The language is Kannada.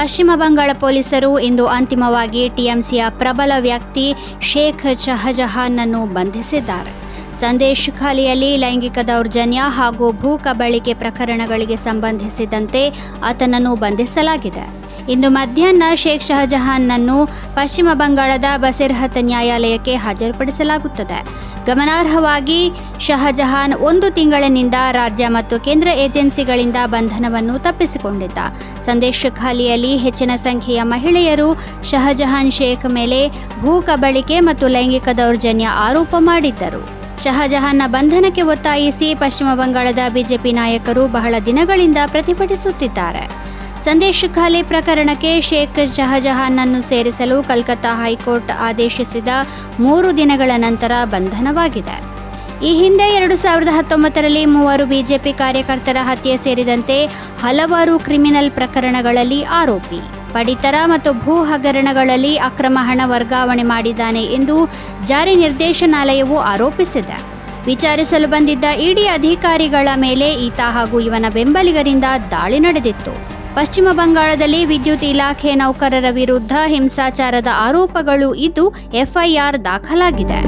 ಪಶ್ಚಿಮ ಬಂಗಾಳ ಪೊಲೀಸರು ಇಂದು ಅಂತಿಮವಾಗಿ ಟಿಎಂಸಿಯ ಪ್ರಬಲ ವ್ಯಕ್ತಿ ಶೇಖ್ ಶಹಜಹಾನ್ನನ್ನು ಬಂಧಿಸಿದ್ದಾರೆ. ಸಂದೇಶ್ ಖಾಲಿಯಲ್ಲಿ ಲೈಂಗಿಕ ದೌರ್ಜನ್ಯ ಹಾಗೂ ಭೂ ಕಬಳಿಕೆ ಪ್ರಕರಣಗಳಿಗೆ ಸಂಬಂಧಿಸಿದಂತೆ ಆತನನ್ನು ಬಂಧಿಸಲಾಗಿದೆ. ಇಂದು ಮಧ್ಯಾಹ್ನ ಶೇಖ್ ಶಹಜಹಾನ್ನನ್ನು ಪಶ್ಚಿಮ ಬಂಗಾಳದ ಬಸಿರ್ಹತ್ ನ್ಯಾಯಾಲಯಕ್ಕೆ ಹಾಜರುಪಡಿಸಲಾಗುತ್ತದೆ. ಗಮನಾರ್ಹವಾಗಿ ಶಹಜಹಾನ್ ಒಂದು ತಿಂಗಳಿನಿಂದ ರಾಜ್ಯ ಮತ್ತು ಕೇಂದ್ರ ಏಜೆನ್ಸಿಗಳಿಂದ ಬಂಧನವನ್ನು ತಪ್ಪಿಸಿಕೊಂಡಿದ್ದ. ಸಂದೇಶ ಖಾಲಿಯಲ್ಲಿ ಹೆಚ್ಚಿನ ಸಂಖ್ಯೆಯ ಮಹಿಳೆಯರು ಶಹಜಹಾನ್ ಶೇಖ್ ಮೇಲೆ ಭೂ ಕಬಳಿಕೆ ಮತ್ತು ಲೈಂಗಿಕ ದೌರ್ಜನ್ಯ ಆರೋಪ ಮಾಡಿದ್ದರು. ಶಹಜಹಾನ್ನ ಬಂಧನಕ್ಕೆ ಒತ್ತಾಯಿಸಿ ಪಶ್ಚಿಮ ಬಂಗಾಳದ ಬಿಜೆಪಿ ನಾಯಕರು ಬಹಳ ದಿನಗಳಿಂದ ಪ್ರತಿಭಟಿಸುತ್ತಿದ್ದಾರೆ. ಸಂದೇಶ್ ಖಾಲಿ ಪ್ರಕರಣಕ್ಕೆ ಶೇಖ್ ಶಹಜಹಾನ್ನನ್ನು ಸೇರಿಸಲು ಕಲ್ಕತ್ತಾ ಹೈಕೋರ್ಟ್ ಆದೇಶಿಸಿದ ಮೂರು ದಿನಗಳ ನಂತರ ಬಂಧನವಾಗಿದೆ. ಈ ಹಿಂದೆ ಎರಡು ಸಾವಿರದ ಹತ್ತೊಂಬತ್ತರಲ್ಲಿ ಮೂವರು ಬಿಜೆಪಿ ಕಾರ್ಯಕರ್ತರ ಹತ್ಯೆ ಸೇರಿದಂತೆ ಹಲವಾರು ಕ್ರಿಮಿನಲ್ ಪ್ರಕರಣಗಳಲ್ಲಿ ಆರೋಪಿ, ಪಡಿತರ ಮತ್ತು ಭೂ ಹಗರಣಗಳಲ್ಲಿ ಅಕ್ರಮ ಹಣ ವರ್ಗಾವಣೆ ಮಾಡಿದ್ದಾನೆ ಎಂದು ಜಾರಿ ನಿರ್ದೇಶನಾಲಯವು ಆರೋಪಿಸಿದೆ. ವಿಚಾರಿಸಲು ಬಂದಿದ್ದ ಇಡಿ ಅಧಿಕಾರಿಗಳ ಮೇಲೆ ಈತ ಹಾಗೂ ಇವನ ಬೆಂಬಲಿಗರಿಂದ ದಾಳಿ ನಡೆದಿತ್ತು. ಪಶ್ಚಿಮ ಬಂಗಾಳದಲ್ಲಿ ವಿದ್ಯುತ್ ಇಲಾಖೆ ನೌಕರರ ವಿರುದ್ಧ ಹಿಂಸಾಚಾರದ ಆರೋಪಗಳು ಇದ್ದು ಎಫ್ಐಆರ್ ದಾಖಲಾಗಿದೆ.